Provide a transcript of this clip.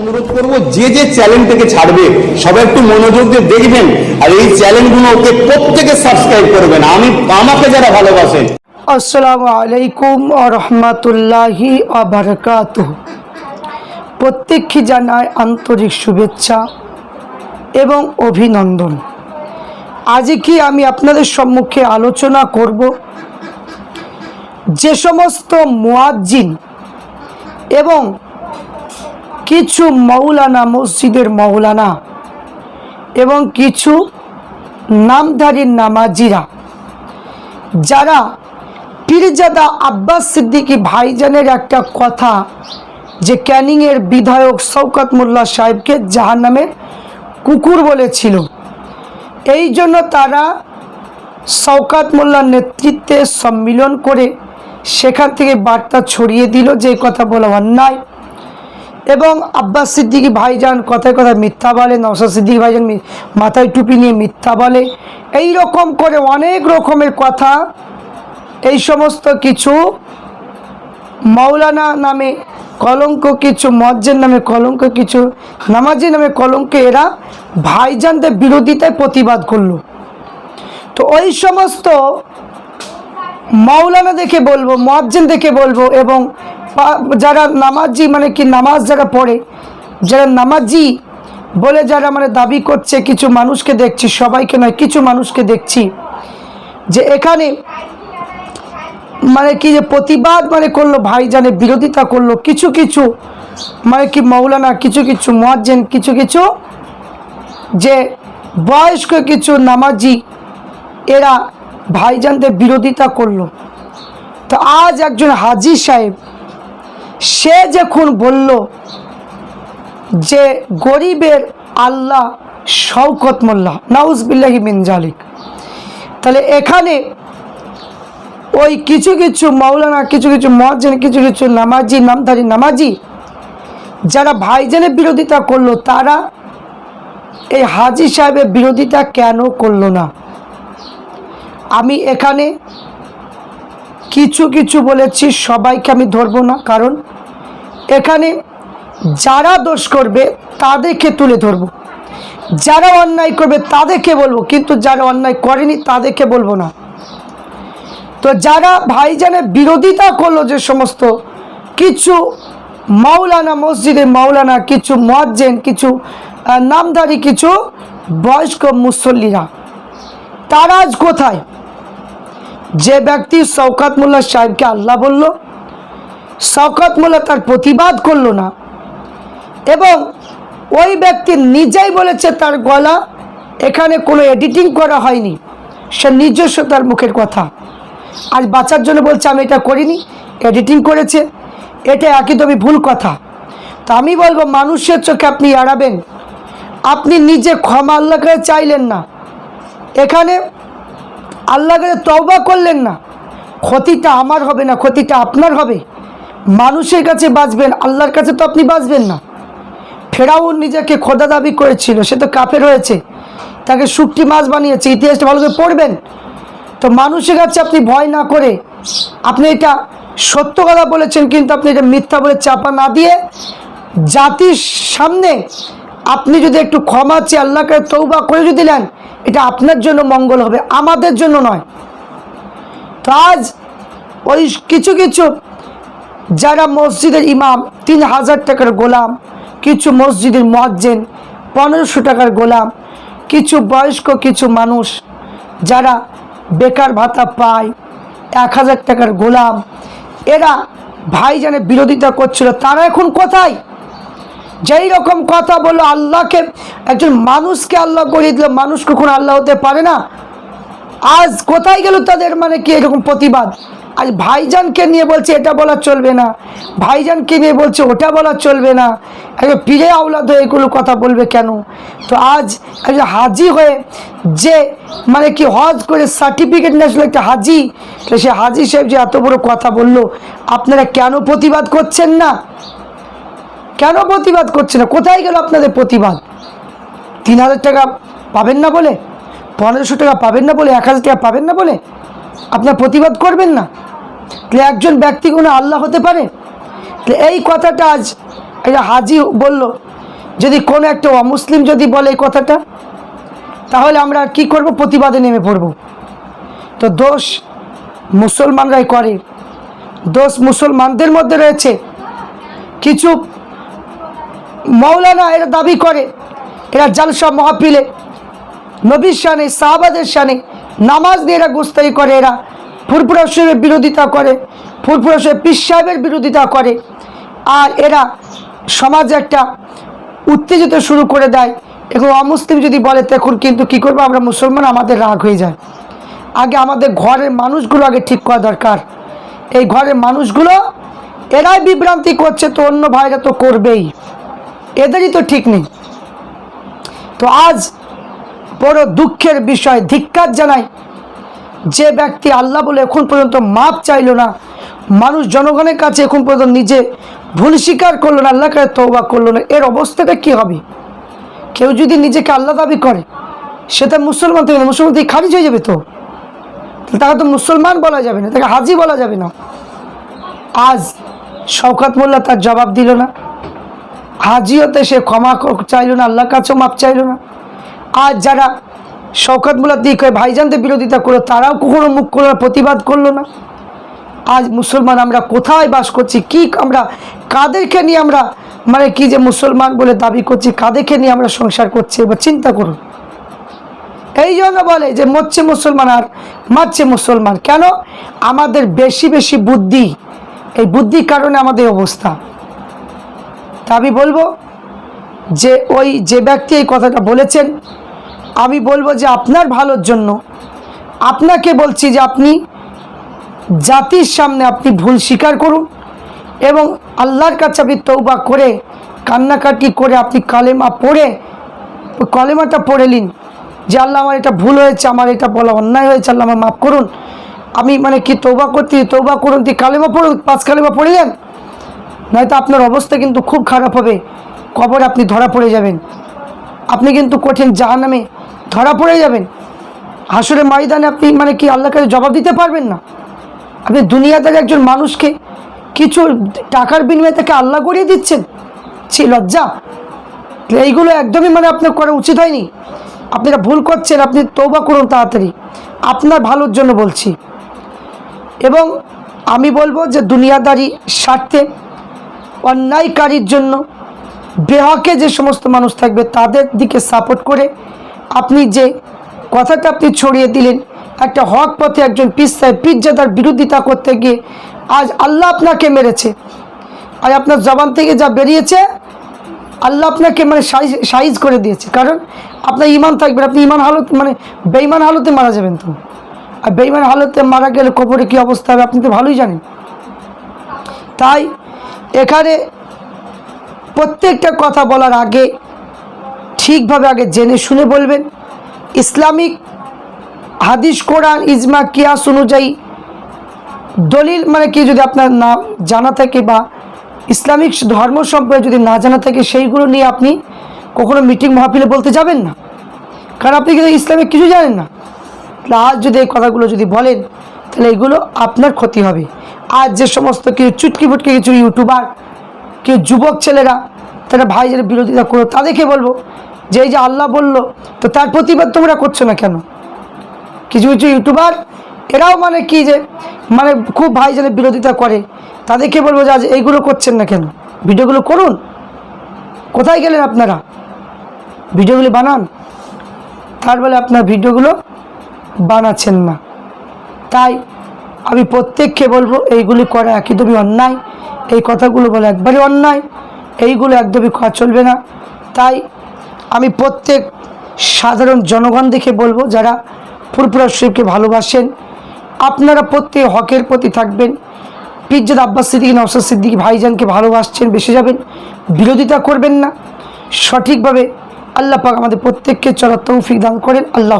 অনুরোধ করব, যে যে চ্যানেলটাকে ছাড়বে, সবাই একটু মনোযোগ দিয়ে দেখবেন, আর এই চ্যানেলগুলোকে প্রত্যেকে সাবস্ক্রাইব করবেন। আমি, আমাকে যারা ভালোবাসেন আসসালামু আলাইকুম রহমতুল্লাহি আবরকাত প্রত্যেককে জানায় আন্তরিক শুভেচ্ছা এবং অভিনন্দন। আজকে আমি আপনাদের সম্মুখে আলোচনা করব? যে সমস্ত মুয়াজ্জিন এবং কিছু মৌলানা মসজিদের মৌলানা এবং কিছু নামধারী নামাজিরা যারা পীরজাদা আব্বাস সিদ্দিকী ভাইজানের একটা কথা যে ক্যানিংয়ের বিধায়ক শওকত মোল্লা সাহেবকে জাহান নামে কুকুর বলেছিল। এই জন্য তারা শওকাত মোল্লার নেতৃত্বে সম্মিলন করে সেখান থেকে বার্তা ছড়িয়ে দিল যে কথা বলা অন্যায়। এবং আব্বাস সিদ্দিকী ভাইজান কথায় কথায় মিথ্যা বলে নওসাদ সিদ্দিকী ভাইজান মাথায় টুপি নিয়ে মিথ্যা বলে। এই রকম করে অনেক রকমের কথা, এই সমস্ত কিছু মৌলানা নামে কলঙ্ক কিছু, মজ্জের নামে কলঙ্ক কিছু নামাজি নামে কলঙ্ক, এরা ভাইজানদের বিরোধিতায় প্রতিবাদ করল। তো ওই সমস্ত মৌলানা দেখে বলব মজ্জেন দেখে বলব এবং যারা নামাজি মানে কি নামাজ যারা পড়ে, যারা নামাজি বলে যারা মানে দাবি করছে, কিছু মানুষকে দেখছি, সবাইকে নয়, কিছু মানুষকে দেখছি, যে এখানে মানে কি যে প্রতিবাদ মানে করল, ভাইজানের বিরোধিতা করল, কিছু কিছু মানে কি মৌলানা, কিছু কিছু মোয়াজ্জেন, কিছু কিছু যে বয়স্ক কিছু নামাজি, এরা ভাইজানদের বিরোধিতা করল। তো আজ একজন হাজি সাহেব সে যখন বলল যে গরিবের আল্লাহ শওকত মোল্লা, নাউজবিল্লাহি মিন জালিক, তাহলে এখানে ওই কিছু কিছু মৌলানা কিছু কিছু মহাজেন কিছু কিছু নামাজি, নামধারী নামাজি, যারা ভাইজানের বিরোধিতা করল, তারা এই হাজি সাহেবের বিরোধিতা কেন করল না? আমি এখানে কিছু কিছু বলেছি, সবাইকে আমি ধরবো না। কারণ এখানে যারা দোষ করবে, তাদেরকে তুলে ধরবো। যারা অন্যায় করবে, তাদেরকে বলব। কিন্তু যারা অন্যায় করেনি, তাদেরকে বলব না। তো যারা ভাইজানের বিরোধিতা করল যে সমস্ত, কিছু মাওলানা মসজিদে মাওলানা, কিছু মজ্জেন কিছু নামধারী, কিছু বয়স্ক মুসল্লিরা, তারা আজ কোথায়? যে ব্যক্তি শওকাত মোল্লা সাহেবকে আল্লাহ বলল, শওকাত মোল্লা তার প্রতিবাদ করল না, এবং ওই ব্যক্তি নিজেই বলেছে তার গলা এখানে কোনো এডিটিং করা হয়নি, সে নিজস্ব তার মুখের কথা। আজ বাঁচার জন্য বলছে, আমি এটা করিনি এডিটিং করেছে, এটা একদমই ভুল কথা। তো আমি বলব, মানুষের চোখে আপনি এড়াবেন, আপনি নিজে ক্ষমা আল্লাহ কাছে চাইলেন না। এখানে আল্লাহ কাছে তওবা করলেন না, ক্ষতিটা আমার হবে না, ক্ষতিটা আপনার হবে। মানুষের কাছে বাঁচবেন, আল্লাহর কাছে তো আপনি বাঁচবেন না। ফেরাউন নিজেকে খোদা দাবি করেছিল, সে তো কাফের হয়েছে। তাকে শুকটি মাছ বানিয়েছে, ইতিহাসটা ভালো করে পড়বেন। তো মানুষের কাছে আপনি ভয় না করে আপনি এটা সত্য কথা বলেছেন, কিন্তু আপনি এটা মিথ্যা বলে চাপা না দিয়ে জাতির সামনে আপনি যদি একটু ক্ষমা চেয়ে আল্লাহকে তৌবা করে যদি নেন এটা আপনার জন্য মঙ্গল হবে, আমাদের জন্য নয়। তো আজ ওই কিছু কিছু যারা মসজিদের ইমাম, তিন হাজার টাকার গোলাম, কিছু মসজিদের মজ্জেন পনেরোশো টাকার গোলাম, কিছু বয়স্ক, কিছু মানুষ যারা বেকার ভাতা পায়, এক হাজার টাকার গোলাম, এরা ভাইজানের বিরোধিতা করছিল, তারা এখন কোথায়? যেই রকম কথা বলল আল্লাহকে, একজন মানুষকে আল্লাহ করিয়ে দিল, মানুষ কখন আল্লাহ হতে পারে না। আজ কোথায় গেল তাদের মানে কি এরকম প্রতিবাদ? আজ ভাইজানকে নিয়ে বলছে, এটা বলা চলবে না। ভাইজানকে নিয়ে বলছে, ওটা বলা চলবে না। একজন পীরে আওলাদ হয়ে এগুলো কথা বলবে কেন? তো আজ একজন হাজি হয়ে যে মানে কি হজ করে সার্টিফিকেট নিয়ে আসলো একটা হাজি, তো সে হাজি সাহেব যে এত বড় কথা বলল, আপনারা কেন প্রতিবাদ করছেন না? কেন প্রতিবাদ করছে না? কোথায় গেল আপনাদের প্রতিবাদ? তিন হাজার টাকা পাবেন না বলে? পনেরোশো টাকা পাবেন না বলে? এক হাজার টাকা পাবেন না বলে? আপনার প্রতিবাদ করবেন না? তাহলে একজন ব্যক্তি কোনো আল্লাহ হতে পারে? এই কথাটা আজ যে হাজি বলল, যদি কোনো একটা অমুসলিম যদি বলে এই কথাটা, তাহলে আমরা কি করব? প্রতিবাদে নেমে পড়ব। তো দোষ মুসলমানরাই করে। দোষ মুসলমানদের মধ্যে রয়েছে। কিছু মৌলানা এরা দাবি করে, এরা জালসা মহাপিলে নবীর শানে, সাহাবাদের শানে নামাজ দিয়ে এরা গুস্তাই করে, এরা ফুরফুরা শরীফের বিরোধিতা করে, ফুরফুরা শরীফ পীর সাহেবের বিরোধিতা করে। আর এরা সমাজে একটা উত্তেজিত শুরু করে দেয়। এবং অমুসলিম যদি বলে তখন কিন্তু কী করব, আমরা মুসলমান, আমাদের রাগ হয়ে যায়। আগে আমাদের ঘরের মানুষগুলো আগে ঠিক করা দরকার। এই ঘরের মানুষগুলো, এরাই বিভ্রান্তি করছে, তো অন্য ভাইরা তো করবেই। এদেরই তো ঠিক নেই। তো আজ বড় দুঃখের বিষয়, ধিক্কার জানাই। যে ব্যক্তি আল্লাহ বলে এখন পর্যন্ত মাপ চাইলো না, মানুষ জনগণের কাছে এখন পর্যন্ত নিজে ভুল স্বীকার করল না আল্লাহ কাছে তৌবা করল না, এর অবস্থাটা কী হবে? কেউ যদি নিজেকে আল্লাহ দাবি করে, সে সেটা মুসলমান থেকে মুসলমান থেকে খারিজ হয়ে যাবে তো? তাকে তো মুসলমান বলা যাবে না, তাকে হাজি বলা যাবে না। আজ শওকাত মোল্লা তার জবাব দিল না। হাজিওতে সে ক্ষমা চাইলো না, আল্লাহর কাছেও মাপ চাইলো না। আর যারা শওকাত দিক হয়ে ভাইজানদের বিরোধিতা করল, তারাও কখনো মুখ করল প্রতিবাদ করল না। আজ মুসলমান আমরা কোথায় বাস করছি? কি আমরা কাদেরকে নিয়ে আমরা মানে কি যে মুসলমান বলে দাবি করছি, কাদেরকে নিয়ে আমরা সংসার করছি, এবার চিন্তা করুন। এই জন্য বলে যে, মরছে মুসলমান আর মারছে মুসলমান। কেন? আমাদের বেশি বেশি বুদ্ধি, এই বুদ্ধির কারণে আমাদের অবস্থা। তা আমি বলব যে ওই যে ব্যক্তি এই কথাটা বলেছেন, আমি বলব যে আপনার ভালোর জন্য। আপনাকে বলছি যে আপনি জাতির সামনে আপনি ভুল স্বীকার করুন এবং আল্লাহর কাছে আপনি তৌবা করে, কান্নাকাটি করে আপনি কালেমা পড়ে, কলেমাটা পড়ে নিন যে আল্লাহ আমার এটা ভুল হয়েছে, আমার এটা বলা অন্যায় হয়েছে, আল্লাহ আমার মাফ করুন। আমি মানে কি তৌবা করতে তৌবা করুন তুই কালেমা পড়ুন পাঁচ কালেমা পড়ে যান? নয়তো আপনার অবস্থা কিন্তু খুব খারাপ হবে। কবর আপনি ধরা পড়ে যাবেন। আপনি কিন্তু কঠিন জাহান্নামে ধরা পড়ে যাবেন। হাসুরের ময়দানে আপনি মানে কি আল্লাহ কাছে জবাব দিতে পারবেন না? আপনি দুনিয়াদার একজন মানুষকে কিছু টাকার বিনিময়ে তাকে আল্লাহ করিয়ে দিচ্ছেন। ছি, লজ্জা। এইগুলো একদমই মানে আপনার করা উচিত হয়নি। আপনারা ভুল করছেন, আপনি তৌবা করুন তাড়াতাড়ি। আপনার ভালোর জন্য বলছি। এবং আমি বলব যে দুনিয়াদারি স্বার্থে অন্যায়কারীর জন্য বেহকে যে সমস্ত মানুষ থাকবে তাদের দিকে সাপোর্ট করে আপনি যে কথাটা আপনি ছড়িয়ে দিলেন, একটা হক পথে একজন পিসায় পিজ্জাদার বিরোধিতা করতে গিয়ে আজ আল্লাহ আপনাকে মেরেছে। আর আপনার জবান থেকে যা বেরিয়েছে, আল্লাহ আপনাকে মানে সাইজ সাইজ করে দিয়েছে। কারণ আপনার ইমান থাকবে আপনি ইমান হালত মানে বেইমান হালতে মারা যাবেন তো। আর বেইমান হালতে মারা গেলে কবরে কী অবস্থা হবে আপনি তো ভালোই জানেন। তাই এখানে প্রত্যেকটা কথা বলার আগে ঠিকভাবে আগে জেনে শুনে বলবেন। ইসলামিক হাদিস, কোরআন, ইজমা, কিয়াস অনুযায়ী দলিল মানে কি যদি আপনার না জানা থাকে বা ইসলামিক ধর্ম সম্পর্কে যদি না জানা থাকে, সেইগুলো নিয়ে আপনি কখনো মিটিং মাহফিলে বলতে যাবেন না। কারণ আপনি কিন্তু ইসলামিক কিছু জানেন না। তাহলে আজ যদি এই কথাগুলো যদি বলেন, তাহলে এগুলো আপনার ক্ষতি হবে। আজ যে সমস্ত কিছু চুটকি ফুটকি কিছু ইউটিউবার কেউ যুবক ছেলেরা তারা ভাইদের বিরোধিতা করো, তাদেরকে বলব যে এই যে আল্লাহ বলল, তো তার প্রতিবাদ তোমরা করছ না কেন? কিছু কিছু ইউটিউবার এরাও মানে কি যে মানে খুব ভাই ভাইজানের বিরোধিতা করে, তাদেরকে বলব যে আজ এইগুলো করছেন না কেন? ভিডিওগুলো করুন। কোথায় গেলেন আপনারা? ভিডিওগুলি বানান। তার বলে আপনার ভিডিওগুলো বানাচ্ছেন না। তাই আমি প্রত্যেককে বলব, এইগুলি করা একদমই অন্যায়। এই কথাগুলো বলে একবারই অন্যায়। এইগুলো একদমই করা চলবে না। তাই আমি প্রত্যেক সাধারণ জনগণ দেখে বলব, যারা ফুরপুরা শরীফকে ভালোবাসেন, আপনারা প্রত্যেক হকের প্রতি থাকবেন। পিজ্জাদ আব্বাস সিদ্দিকি নওসাদ সিদ্দিকি ভাইজানকে ভালোবাসছেন বেসে যাবেন। বিরোধিতা করবেন না। সঠিকভাবে আল্লাহ পাক আমাদের প্রত্যেককে চলার তৌফিক দান করেন। আল্লাহ